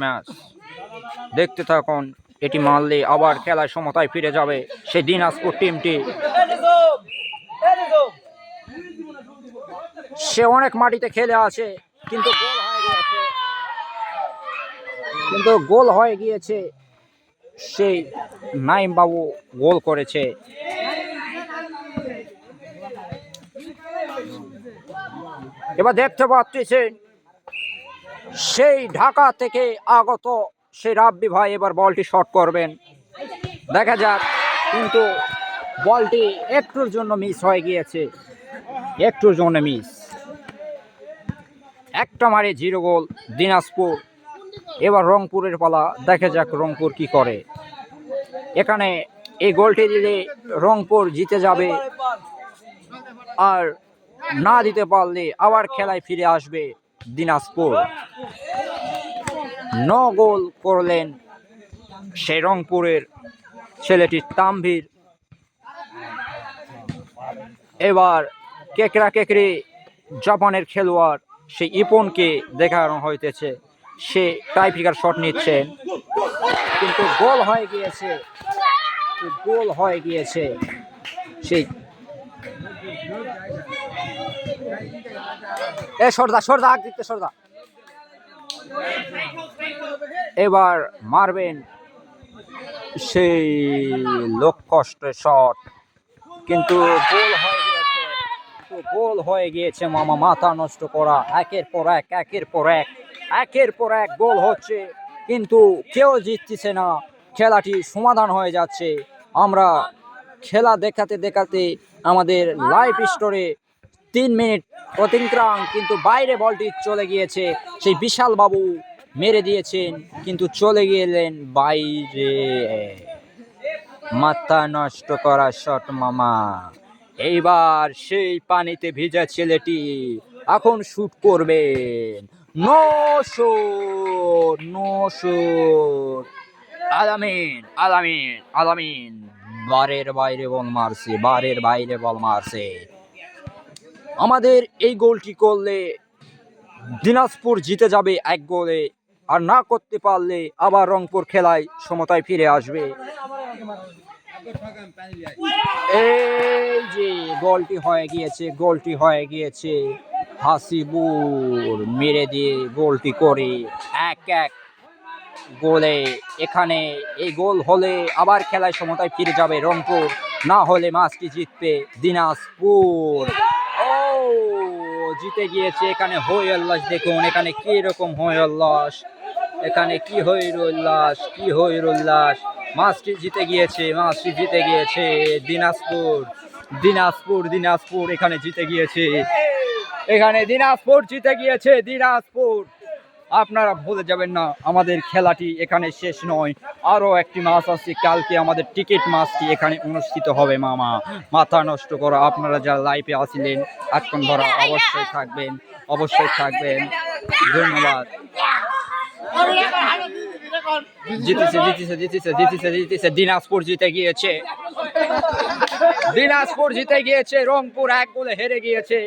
Match দেখতে থাকুন, এটি মারলে আবার খেলায় সমতায় ফিরে যাবে সেই দিনাজপুর টিমটি। সে অনেক মাটিতে খেলে আছে, কিন্তু গোল কিন্তু গোল হয়ে গিয়েছে, সেই নাইম বাবু গোল করেছে। এবার দেখতে পাচ্ছেন সেই ঢাকা থেকে আগত সেই রাব্বি ভাই এবার বলটি শট করবেন। দেখা যাক, কিন্তু বলটি একটুর জন্য মিস হয়ে গিয়েছে। একটুর জন্য মিস একটা মারে জিরো গোল দিনাজপুর। এবার রংপুরের পালা, দেখা যাক রংপুর কি করে। এখানে এই গোলটি দিলে রংপুর জিতে যাবে। আর না দিতে পারলে আবার খেলায় ফিরে আসবে। দিনাজপুর। ন গোল করলেন সে রংপুরের ছেলেটি তাম্ভির। এবার কেকরা কেকরি জাপানের খেলোয়াড় সেই ইপনকে দেখানো হইতেছে। সে টাইপিকার শট নিচ্ছেন কিন্তু গোল হয়ে গিয়েছে। গোল হয়ে গিয়েছে। সেই এ, সর্দা সর্দা দিতে, সর্দা। এবার মারবেন সেই লোক কষ্টের শট। কিন্তু গোল হয়ে গিয়েছে গোল হয়ে গিয়েছে মামা, মাথা নষ্ট করা। একের পর এক, একের পর এক, একের পর এক গোল হচ্ছে, কিন্তু কেউ জিততেছে না। খেলাটি সমাধান হয়ে যাচ্ছে। আমরা খেলা দেখাতে দেখাতে আমাদের লাইভ স্টোরে তিন মিনিট অতিক্রাম কিন্তু বাইরে বলটি চলে গিয়েছে। সেই বিশাল বাবু মেরে দিয়েছেন, কিন্তু চলে গেলেন বাইরে। মাথা নষ্ট করা শট মামা। এইবার সেই পানিতে ভিজা ছেলেটি এখন শুট করবেন। নশো নশো। আলামিন আলামিন আলামিন। বারের বাইরে বল মারছে, বারের বাইরে বল মারছে। আমাদের এই গোলটি করলে দিনাজপুর জিতে যাবে এক গোলে, আর না করতে পারলে আবার রংপুর খেলায় সমতায় ফিরে আসবে। এই যে গোলটি হয়ে গিয়েছে, গোলটি হয়ে গিয়েছে হাসিবুর, মেরে দিয়ে গোলটি করে এক এক গোলে। এখানে এই গোল হলে আবার খেলায় সমতায় ফিরে যাবে রংপুর। না হলে ম্যাচটি জিতবে দিনাজপুর। ও, জিতে গিয়েছে এখানে হই উল্লাস দেখুন এখানে কি রকম হই উল্লাস এখানে কি হইর উল্লাস কি হইর উল্লাস মাছটি জিতে গিয়েছে, মাছটি জিতে গিয়েছে দিনাজপুর। দিনাজপুর দিনাজপুর এখানে জিতে গিয়েছে। এখানে দিনাজপুর জিতে গিয়েছে দিনাজপুর। আপনারা ভুলে যাবেন না, আমাদের খেলাটি এখানে শেষ নয়। আরও একটি মাস আছে, কালকে আমাদের টিকিট মাসটি এখানে অনুষ্ঠিত হবে, মামা। মাথা নষ্ট করা, আপনারা যারা লাইফে আসিলেন আটকন ধরা অবশ্যই থাকবেন অবশ্যই থাকবেন। ধন্যবাদ। জিতেছে জিতেছে জিতেছে জিতেছে জিতেছে। দিনাজপুর জিতে গিয়েছে। দিনাজপুর জিতে গিয়েছে, রংপুর এক গোলে হেরে গিয়েছে।